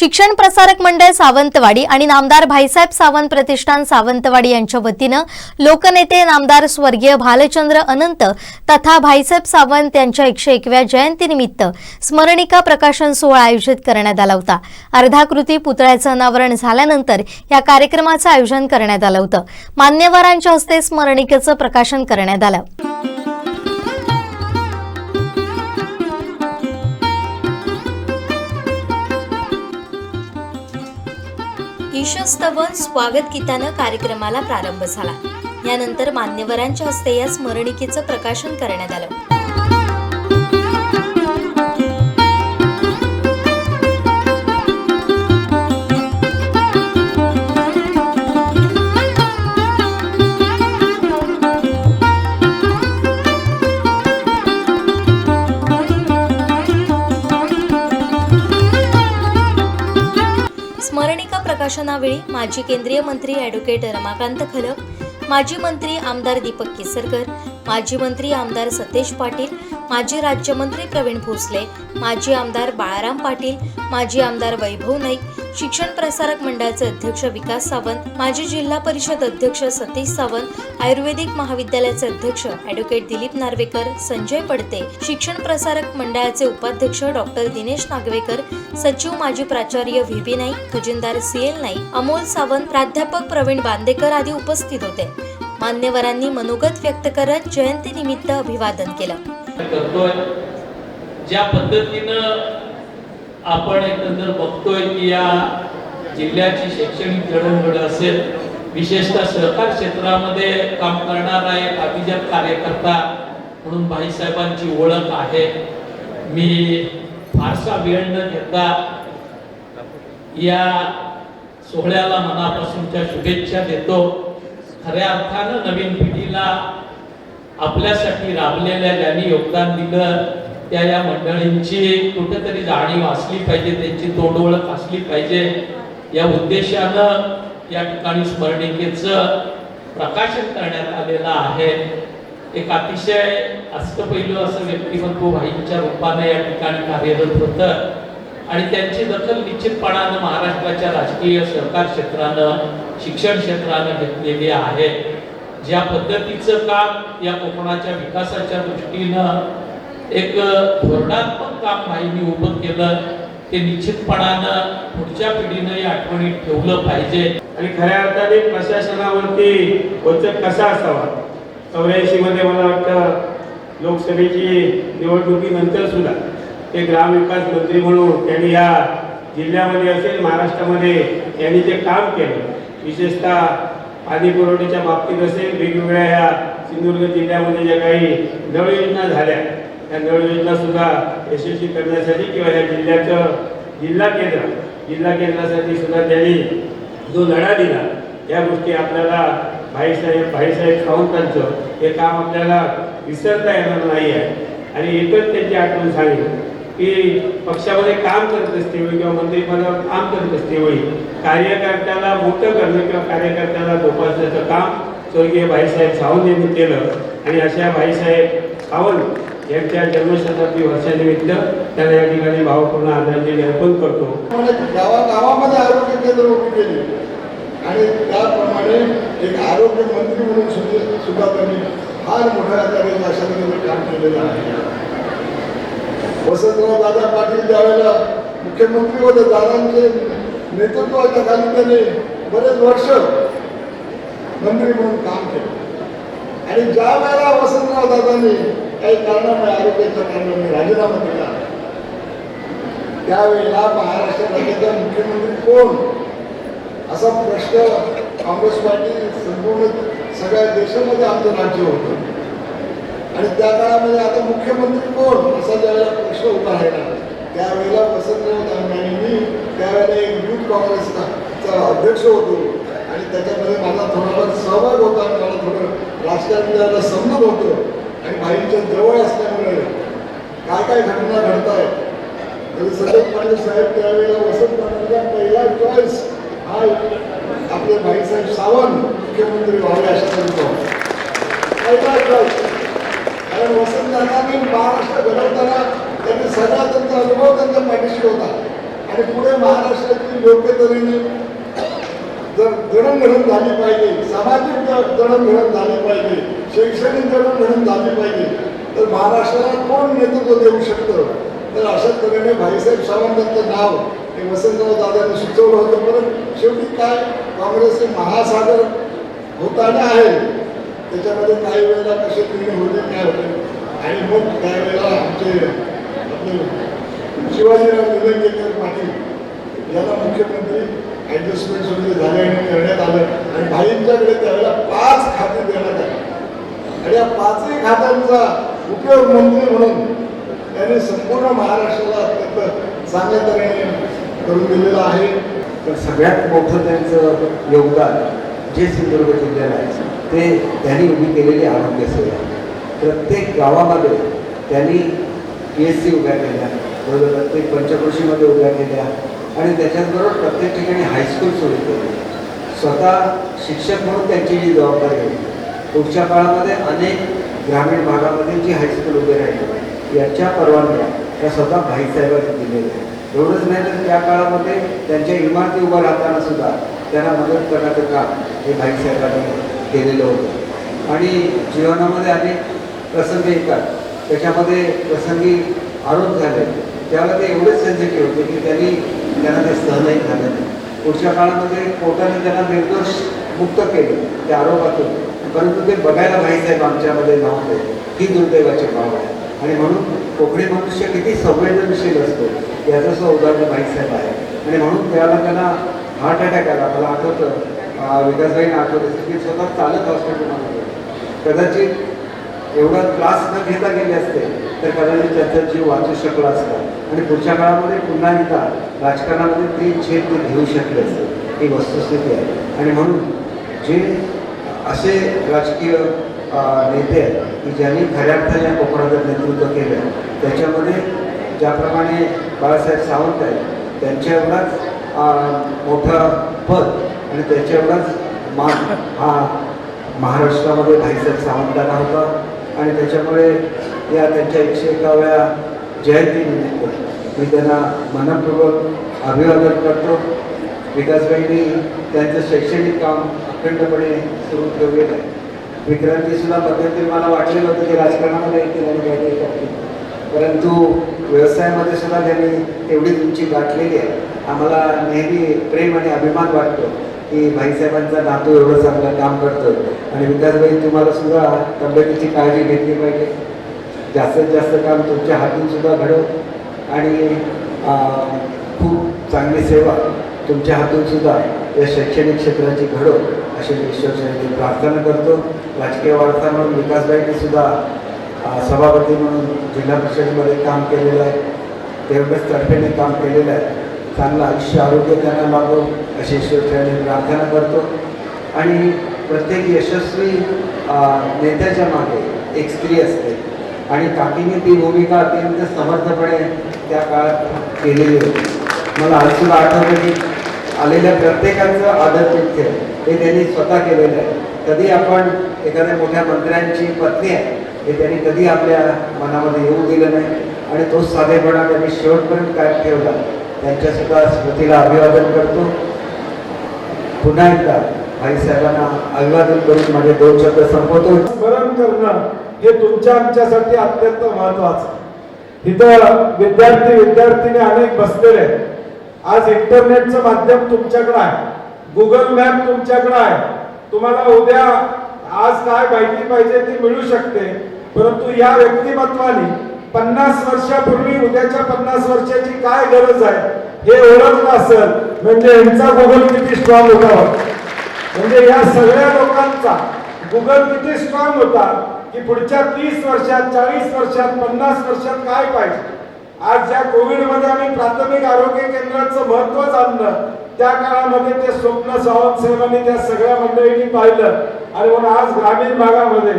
शिक्षण प्रसारक मंडळ सावंतवाडी आणि नामदार भाईसाहेब सावंत प्रतिष्ठान सावंतवाडी यांच्या वतीनं लोकनेते नामदार स्वर्गीय भालचंद्र अनंत तथा भाईसाहेब सावंत यांच्या एकशे एकव्या जयंतीनिमित्त स्मरणिका प्रकाशन सोहळा आयोजित करण्यात आला होता. अर्धाकृती पुतळ्याचं अनावरण झाल्यानंतर या कार्यक्रमाचं आयोजन करण्यात आलं होतं. मान्यवरांच्या हस्ते स्मरणिकेचं प्रकाशन करण्यात आलं. ईशस्तवन स्वागत गीतानं कार्यक्रमाला प्रारंभ झाला. यानंतर मान्यवरांच्या हस्ते या स्मरणिकेचं प्रकाशन करण्यात आलं. प्रकाशनावेळी माजी केंद्रीय मंत्री ॲडव्होकेट रमाकांत खलप माजी मंत्री आमदार दीपक केसरकर माजी मंत्री आमदार सतेज पाटील माजी राज्यमंत्री प्रवीण भोसले माजी आमदार बाळाराम पाटील माजी आमदार वैभव नाईक शिक्षण प्रसारक मंडळाचे अध्यक्ष विकास सावंत माजी जिल्हा परिषद अध्यक्ष सतीश सावंत आयुर्वेदिक महाविद्यालयाचे अध्यक्ष ॲडव्होकेट दिलीप नार्वेकर संजय पडते शिक्षण प्रसारक मंडळाचे उपाध्यक्ष डॉक्टर दिनेश नागवेकर सचिव माजी प्राचार्य व्ही बी नाईक खजिनदार सी एल नाईक अमोल सावंत प्राध्यापक प्रवीण बांदेकर आदी उपस्थित होते. मान्यवरांनी मनोगत व्यक्त करत जयंतीनिमित्त अभिवादन केलं. करतोय. ज्या पद्धतीनं आपण एकंदर बघतोय की या जिल्ह्याची शैक्षणिक जडणघड असेल विशेषतः सहकार क्षेत्रामध्ये काम करणारा एक अभिजात कार्यकर्ता म्हणून भाईसाहेबांची ओळख आहे. मी फारसा वेळ न घेता या सोहळ्याला मनापासूनच्या शुभेच्छा देतो. खऱ्या अर्थानं नवीन पिढीला आपल्यासाठी राबलेल्या ज्यांनी योगदान दिलं त्या या मंडळींची कुठेतरी जाणीव असली पाहिजे त्यांची तोंड ओळख असली पाहिजे. या उद्देशानं या ठिकाणी स्मरणिकेचं प्रकाशन करण्यात आलेलं आहे. एक अतिशय अष्टपैलू असं व्यक्तिमत्व भाईंच्या रूपाने या ठिकाणी कार्यरत होतं. आणि त्यांची दखल निश्चितपणानं महाराष्ट्राच्या राजकीय सहकार क्षेत्रानं शिक्षण क्षेत्रानं घेतलेली आहे. ज्या पद्धतीचं काम या कोकणाच्या विकासाच्या दृष्टीनं एक धोरणात्मक काम माहिती उभं केलं ते निश्चितपणानं पुढच्या पिढीनं या आठवणीत ठेवलं पाहिजे. आणि खऱ्या अर्थाने प्रशासनावरती वचक कसा असावा? चौऱ्याऐंशी मध्ये मला वाटतं लोकसभेची निवडणुकीनंतर सुद्धा ते ग्रामविकास मंत्री म्हणून त्यांनी या जिल्ह्यामध्ये असेल महाराष्ट्रामध्ये यांनी जे काम केलं. विशेषतः पाणी पुरवठ्याच्या बाबतीत असेल वेगवेगळ्या या सिंधुदुर्ग जिल्ह्यामध्ये ज्या काही नळ योजना झाल्या त्या नळ योजना सुद्धा यशस्वी करण्यासाठी किंवा या जिल्ह्याचं जिल्हा केंद्र जिल्हा केंद्रासाठी सुद्धा त्यांनी जो लढा दिला या गोष्टी आपल्याला भाईसाहेब भाईसाहेब सावंतांचं हे काम आपल्याला विसरता येणार नाही आहे. आणि एकच त्यांची आठवण झाली की पक्षामध्ये काम करत असते वेळी किंवा मंत्रिपदावर काम करत असते वेळी कार्यकर्त्याला मोठं करणं किंवा कार्यकर्त्याला जोपासण्याचं काम स्वर्गीय भाईसाहेब सावंत यांनी केलं. आणि अशा भाईसाहेब सावंत यांच्या जन्मशताब्दी वर्षानिमित्त त्यांना या ठिकाणी भावपूर्ण आदरांजली अर्पण करतो. गावागावामध्ये आरोग्य केंद्र उभी केले. आणि त्याप्रमाणे एक आरोग्य मंत्री म्हणून सुद्धा त्यांनी फार मोठ्या तऱ्हेने अशा काम केलेलं आहे. वसंतराव दादा पाटील ज्यावेळेला मुख्यमंत्री होते दादांचे नेतृत्वाच्या खाली त्याने बरेच वर्ष मंत्री म्हणून काम केलं. आणि ज्या वेळेला वसंतराव दादांनी काही कारणामुळे आरोग्याच्या कारणाने राजीनामा दिला त्यावेळेला महाराष्ट्र राज्याचा मुख्यमंत्री कोण? असा प्रश्न काँग्रेस पार्टी संपूर्ण सगळ्या देशामध्ये आमचं राज्य होतं. आणि त्या काळामध्ये आता मुख्यमंत्री कोण? असा ज्यावेळेला प्रश्न होता राहिला त्यावेळेला वसंतराव दानवे मी त्यावेळेला एक युथ काँग्रेसचा अध्यक्ष होतो. आणि त्याच्यामध्ये माझा थोडाफार सहभाग होता आणि मला थोडं राजकारणाला त्याला समजून होतं. आणि भाईच्या जवळ असल्यामुळे काय काय घटना घडत आहेत तरी सजत पाटील साहेब त्यावेळेला वसंत पाटीलचा पहिला चॉईस हा आपले भाईसाहेब सावंत मुख्यमंत्री व्हावे अशा त्यांचा पहिला चॉईस कारण वसंत दादांनी महाराष्ट्र घडवताना त्यांनी सगळा त्यांचा अनुभव त्यांच्या पाठीशी होता. आणि पुढे महाराष्ट्राची योग्य तऱ्हेने जर जडणघडण झाली पाहिजे सामाजिक जडणघडण झाली पाहिजे शैक्षणिक जडणघडण झाली पाहिजे तर महाराष्ट्राला कोण नेतृत्व देऊ शकतं? तर अशा तऱ्हेने भाईसाहेब सावंतांचं नाव हे वसंतराव दादांनी सुचवलं होतं. परत शेवटी काय? काँग्रेसचे महासागर होताना आहे. त्याच्यामध्ये काही वेळेला कसे निर्णय होते काय होते? आणि मग त्यावेळेला आमचे आपले शिवाजीराव निलंगेकर पाटील याला मुख्यमंत्री ॲडजस्टमेंट वगैरे झाले आणि करण्यात आलं आणि भाईंच्याकडे त्यावेळेला पाच खाते देण्यात आली. आणि या पाचही खात्यांचा उपयोग मंत्री म्हणून त्यांनी संपूर्ण महाराष्ट्राला अत्यंत चांगल्या तऱ्हेने करून दिलेला आहे. तर सगळ्यात मोठं त्यांचं योगदान जे सिंधुदुर्ग जिल्ह्याला आहे ते त्यांनी उभी केलेली आरोग्य सेवा प्रत्येक गावामध्ये त्यांनी पी एस सी उभ्या केल्या बरोबर? प्रत्येक पंचकृषीमध्ये उभ्या केल्या. आणि त्याच्याचबरोबर प्रत्येक ठिकाणी हायस्कूल सुरू केली. स्वतः शिक्षक म्हणून त्यांची जी जबाबदारी होती. पुढच्या काळामध्ये अनेक ग्रामीण भागामध्ये जी हायस्कूल उभे राहिली याच्या परवानग्या त्या स्वतः भाईसाहेबांनी दिलेल्या आहेत. एवढंच नाही तर त्या काळामध्ये त्यांच्या इमारती उभ्या राहताना सुद्धा त्यांना मदत करण्याचं काम हे भाईसाहेबांनी केलेलं होतं. आणि जीवनामध्ये अनेक प्रसंग येतात. त्याच्यामध्ये प्रसंगी आरोप झाले. त्यावेळेला ते एवढेच सेन्सिटिव्ह होते की त्यांनी त्यांना ते सहनही झालं नाही. पुढच्या काळामध्ये कोर्टाने त्यांना निर्दोष मुक्त केले त्या आरोपातून. परंतु ते बघायला भाईसाहेब आमच्यामध्ये नव्हते ही दुर्दैवाची भाव आहे. आणि म्हणून कोकणी मनुष्य किती संवेदनशील असतो याचं सुद्धा उदाहरण भाईसाहेब आहे. आणि म्हणून त्यावेळेला त्यांना हार्ट अटॅक आला. मला आठवतं अं, आठवत आठवतं की स्वतः चालत हॉस्पिटलमध्ये कदाचित एवढा क्लास न घेता गेले असते तर कदाचित त्याचा जीव वाचू शकला असता. आणि पुढच्या काळामध्ये पुन्हा एकदा राजकारणामध्ये ते छेद ते घेऊ शकले असते. ही वस्तुस्थिती आहे. आणि म्हणून जे असे राजकीय नेते आहेत की ज्यांनी खऱ्या अर्थाने या कोकणाचं नेतृत्व केलं त्याच्यामध्ये ज्याप्रमाणे बाळासाहेब सावंत आहेत त्यांच्या एवढाच मोठं पद आणि त्याच्या एवढाच मान हा महाराष्ट्रामध्ये भाईसाहेब सावंतांना होता. आणि त्याच्यामुळे या त्यांच्या एकशे एकाव्या जयंतीनिमित्त मी त्यांना मनपूर्वक अभिवादन करतो. विकासबाईंनी त्यांचं शैक्षणिक काम अखंडपणे सुरू ठेवलेलं आहे. विक्रांतीसुद्धा पद्धतीने मला वाटलेलं होतं की राजकारणामध्ये त्यांनी काहीतरी करतील. परंतु व्यवसायामध्ये सुद्धा त्यांनी तेवढीच उंची गाठलेली आहे. आम्हाला नेहमी प्रेम आणि अभिमान वाटतो. की भाईसाहेबांचा नातू एवढं चांगलं काम करतो आणि विकासबाई तुम्हाला सुद्धा तब्येतीची काळजी घेतली पाहिजे. जास्तीत जास्त काम तुमच्या हातून सुद्धा घडव. आणि खूप चांगली सेवा तुमच्या हातून सुद्धा या शैक्षणिक क्षेत्राची घडव अशी मी ईश्वरचरणी प्रार्थना करतो. राजकीय वार्ता म्हणून विकासबाईंनी सुद्धा सभापती म्हणून जिल्हा परिषदमध्ये काम केलेलं आहे. तेवढंच तर्फेने काम केलेलं आहे. चांगलं आयुष्य आरोग्य त्यांना लाभो अशी ईश्वरचरणी प्रार्थना करतो आणि प्रत्येक यशस्वी नेत्याच्या मागे एक स्त्री असते. आणि काकीने ती भूमिका अत्यंत समर्थपणे त्या काळात केलेली होती. मला अजून आठवतं की आलेल्या प्रत्येकाचं आदरतिथ्य हे त्यांनी स्वतः केलेलं आहे. कधी आपण एखाद्या मोठ्या मंत्र्यांची पत्नी आहे हे त्यांनी कधी आपल्या मनामध्ये येऊ दिलं नाही. आणि तोच साधेपणा त्यांनी शेवटपर्यंत काय ठेवला. त्यांच्यासुद्धा स्मृतीला अभिवादन करतो. पुन्हा एकदा भाईसाहेबांना अभिवादन करून माझे दोन शब्द संपवतो. स्मरण करणं हे तुमच्या आमच्यासाठी अत्यंत महत्वाचं. इथं विद्यार्थी विद्यार्थिनी अनेक बसलेले आहेत. आज इंटरनेटचं माध्यम तुमच्याकडे आहे. गुगल मॅप तुमच्याकडे आहे. तुम्हाला उद्या आज काय माहिती पाहिजे ती मिळू शकते. परंतु या व्यक्तिमत्वाने पन्नास वर्षापूर्वी उद्याच्या पन्नास वर्षाची काय गरज आहे? हे ओळखलं असेल म्हणजे यांचा गुगल किती स्ट्रॉंग होता? म्हणजे या सगळ्या लोकांचा गुगल किती स्ट्रॉंग होता की पुढच्या तीस वर्षात चाळीस वर्षात पन्नास वर्षात काय पाहिजे? आज ज्या कोविडमध्ये आम्ही प्राथमिक आरोग्य केंद्राचं महत्त्व जाणलं त्या काळामध्ये ते स्वप्न सावंत साहेबांनी त्या सगळ्या मंडळींनी पाहिलं. आणि म्हणून आज ग्रामीण भागामध्ये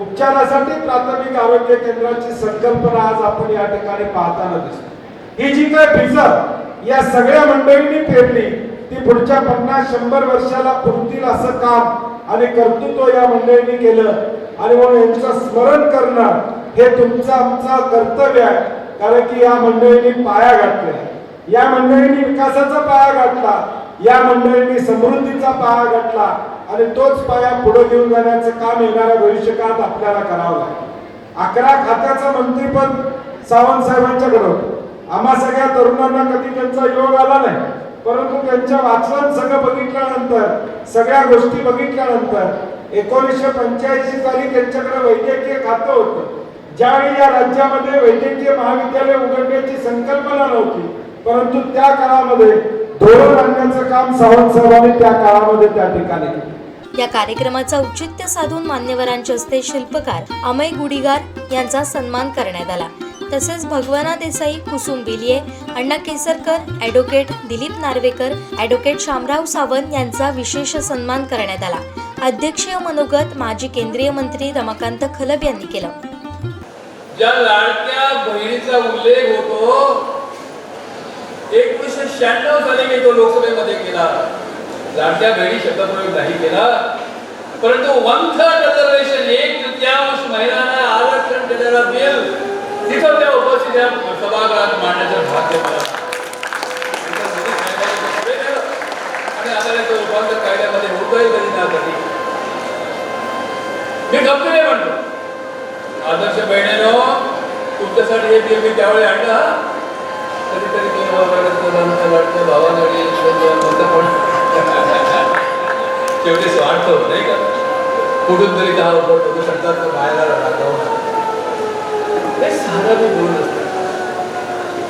उपचारासाठी प्राथमिक आरोग्य केंद्राची संकल्पना आज आपण या ठिकाणी पाहताना दिसतो. ही जी काय भिजत या सगळ्या मंडळींनी पेरली. ती पुढच्या पन्नास शंभर वर्षाला पुरतील असं काम आणि कर्तृत्व या मंडळींनी केलं. आणि म्हणून यांचं स्मरण करणं हे तुमचं आमचं कर्तव्य आहे. कारण की या मंडळींनी पाया घातल्या. या मंडळींनी विकासाचा पाया गाठला या मंडळींनी समृद्धीचा पाया गाठला आणि तोच पाया पुढे घेऊन जाण्याचं काम येणाऱ्या भविष्यकाळात आपल्याला करावं लागेल. अकरा खात्याचं मंत्रीपद सावंत साहेबांच्याकडे होतं. आम्हा सगळ्या तरुणांना कधी त्यांचा योग आला नाही. परंतु त्यांच्या वाचन सगळं बघितल्यानंतर सगळ्या गोष्टी बघितल्यानंतर एकोणीसशे पंच्याऐंशी साली त्यांच्याकडे वैद्यकीय खातं होतं. ज्यावेळी या राज्यामध्ये वैद्यकीय महाविद्यालय उघडण्याची संकल्पना नव्हती परंतु त्या काळामध्ये धोरण आणण्याचं काम सावंत साहेबांनी त्या काळामध्ये त्या ठिकाणी या कार्यक्रमाचा औचित्य साधून मान्यवरांच्या हस्ते शिल्पकार अमय गुडीगार यांचा सन्मान करण्यात आला. तसेच भगवाना देसाई कुसुम बिलिये अण्णा केसरकर ॲडव्होकेट दिलीप नार्वेकर ॲडव्होकेट शामराव सावंत यांचा विशेष सन्मान करण्यात आला. अध्यक्षीय मनोगत माजी केंद्रीय मंत्री रमाकांत खलब यांनी केलं. ज्या लाडक्या बहिणीचा उल्लेख होतो एकोणीसशे शहाण्णव साली मी तो लोकसभेमध्ये केला. लाडक्या बहिणी शब्दप्रयोग नाही केला परंतु वन थर्ड रिझर्वेशन एक तृतीयांश महिलांना आरक्षण देणारा बिल तिथं त्या उपस्थित सभागृहात मांडण्याचं भाग्य आणि रूपांतर कायद्यामध्ये होतोय कधी ना कधी मी गंभीर म्हणतो आदर्श बहिणीनो तुमच्यासाठी हे बिल मी त्यावेळी आणलं कधीतरी मी वाटतं वाटतं भावाकडे होतं पण. शेवटी नाही का? कुठून तरी दहा रुपये शकतात संतांचं बाहेर लागवणार हे साधं मी बोलत असतो.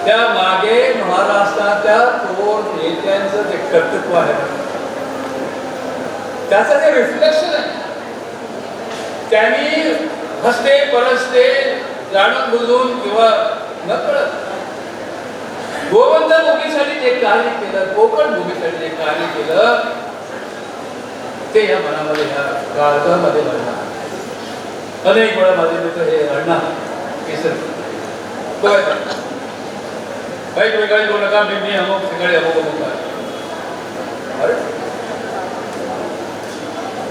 त्या मागे महाराष्ट्राच्या थोर नेत्यांचं जे कर्तृत्व आहे त्याचं जे रिफ्लेक्शन आहे त्यांनी हसते परसते जाणून बुजून किंवा न कळत गोवंत भूमीसाठी जे कार्य केलं कोकण भूमीसाठी जे कार्य केलं ते या मनामध्ये ह्या काळजामध्ये भरणार अनेक वेळा माझे मित्र हे अण्णा केसर बघा काही तुम्ही काही बोलू नका मी मी अमुक सकाळी अमुक अमुक आहे. अरे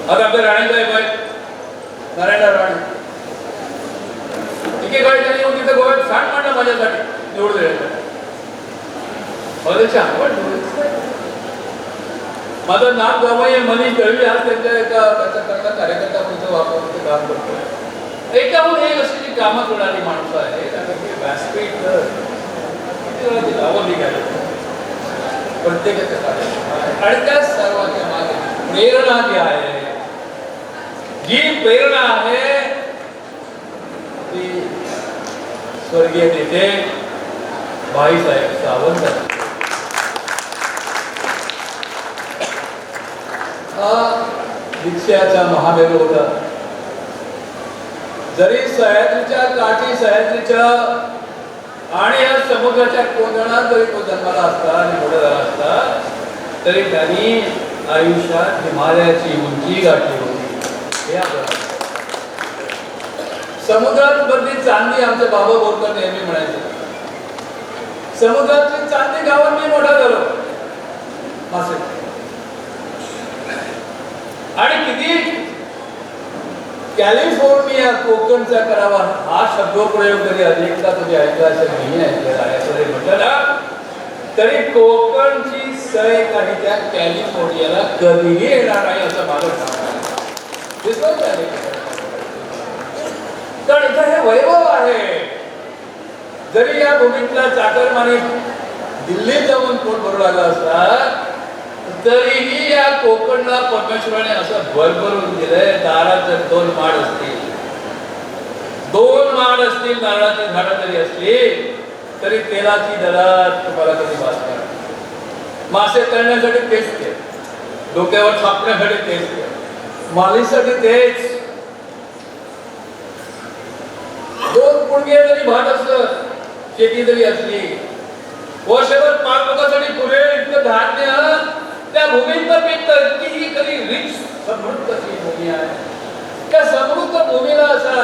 आता आपल्या राणे साहेब आहेत नारायणराव राणे एकेकाळी त्यांनी येऊन तिथे गोव्यात सांड मांडलं माझ्यासाठी निवडून देण्यासाठी मला त्याची आवड नव्हती. माझं नाव गवय मनीष दळवी आज त्यांच्या एका त्याच्या करता कार्यकर्ता म्हणून वापरून काम करतो एकाहून एक अशी जी कामं करणारी माणसं आहेत. आणि ते व्यासपीठ किती वेळा ती प्रत्येकाच्या कार्यात आणि त्या सर्वांच्या मागे प्रेरणा जी आहे जी प्रेरणा आहे ती स्वर्गीय नेते भाईसाहेब सावंत हा दीक्षाचा महामेरू होता. जरी सह्याद्रीच्या काठी सह्याद्रीच्या आणि या समुद्राच्या कोंदणात जरी तो जन्माला असता आणि मोठा झाला असता तरी त्यांनी आयुष्यात हिमालयाची उंची गाठली होती. हे आपल्याला समुद्रात बदली चांदी आमचे बाबा बोलकर नेहमी म्हणायचे. समुद्रातली चांदी गावात मी मोठा झालो. मासे. आणि किती कॅलिफोर्निया कोकणचा करावा हा शब्दप्रयोग जरी अनेकदा तुम्ही ऐकला असेल मी ऐकलेला आहे असं जरी म्हटलं ना? तरी कोकणची सय काही त्या कॅलिफोर्नियाला कधीही येणार नाही असं माझं सांगणार कारण इथं हे वैभव आहे. जरी या भूमीतला चाकरमाने दिल्लीत जाऊन पोट भरू लागला असता तरीही या कोकणला परमेश्वराने असं भरभरून दिलंय दारात जर दोन माड असतील. दोन माड असतील नारळाची झाडं जरी असली तरी तेलाची दरात तुम्हाला कधी वाचणार मासे तळण्यासाठी तेच ते डोक्यावर छापण्यासाठी तेच ते मालीसाठी तेच. दोन पुणगे जरी भात असलं शेती जरी असली वर्षभर पाच लोकांसाठी पुरेल इतकं धान्य त्या भूमीतलं मी की ही कधी रिच समृद्ध अशी भूमी आहे. त्या समृद्ध भूमीला असा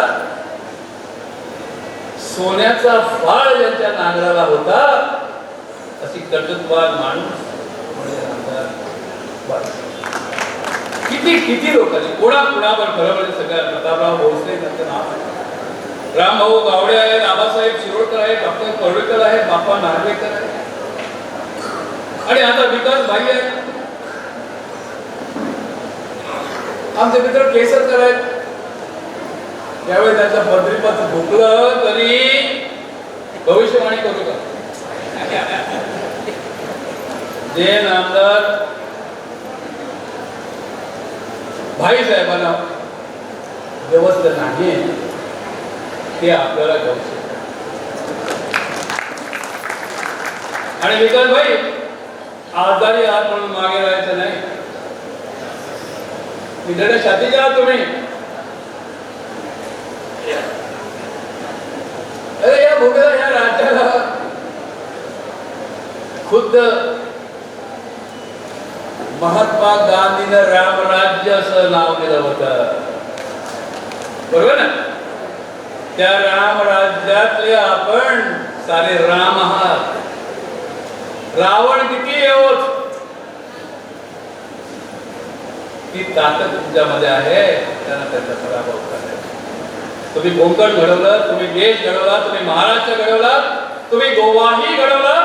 सोन्याचा फाळ ज्यांच्या नांगराला होता अशी कर्तृत्वान माणूस म्हणजे किती किती लोकांनी कोणा कोणावर खरं म्हणजे सगळ्या प्रतापराव भोसले त्यांचं नाव आहे. रामभाऊ गावडे आहेत आबासाहेब शिरोडकर आहे डॉक्टर पडळकर आहे बाप्पा नार्वेकर आहे. आणि आता विकास भाई आहे. आमचे मित्र केसरकर आहेत. त्यावेळी त्यांचं मंत्रीपद भुकलं तरी भविष्यवाणी करू का? जे नामदार भाई साहेबांना व्यवस्था नाही ते आपल्याला घेऊ आणि विकास भाई आजारी आहात म्हणून मागे राहायचं नाही. विद्यार्थ्या छातीचे जा तुम्ही। अरे या भूमीला या राज्याला खुद्द महात्मा गांधीनं रामराज्य असं नाव दिलं होतं. बरोबर ना? त्या रामराज्यातले आपण सारे राम आहात. रावण किती येऊत ती ताकद तुमच्यामध्ये आहे त्यांना त्यांचा पराभव करायचा तुम्ही कोकण घडवलं तुम्ही देश घडवला तुम्ही महाराष्ट्र घडवला तुम्ही गोवाही घडवला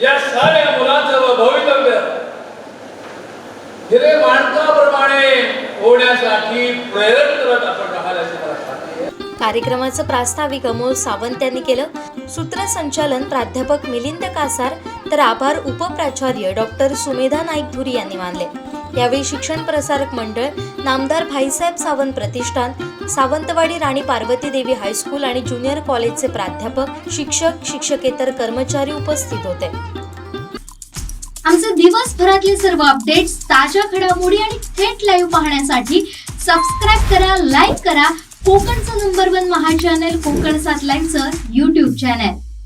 या साऱ्या मुलांचं भवितव्य हिरे माणसाप्रमाणे होण्यासाठी प्रेरण करत आपण राहायला कार्यक्रमाचं प्रास्ताविक अमोल सावंत यांनी केलं. सूत्रसंचालन प्राध्यापक मिलिंद कासार तर आभार उपप्राचार्य डॉक्टर सुमेधा नाईक धुरी यांनी मानले. यावेळी शिक्षण प्रसारक मंडळ नामदार भाईसाहेब सावंत प्रतिष्ठान सावंतवाडी राणी पार्वती देवी हायस्कूल आणि ज्युनियर कॉलेजचे प्राध्यापक शिक्षक शिक्षकेतर कर्मचारी उपस्थित होते. आमचे दिवसभरातले सर्व अपडेट्स ताज्या घडामोडी आणि थेट लाईव्ह पाहण्यासाठी सबस्क्राईब करा लाईक करा. कोकणचं number one Maha channel Konkan सात लाईनचं युट्यूब चॅनल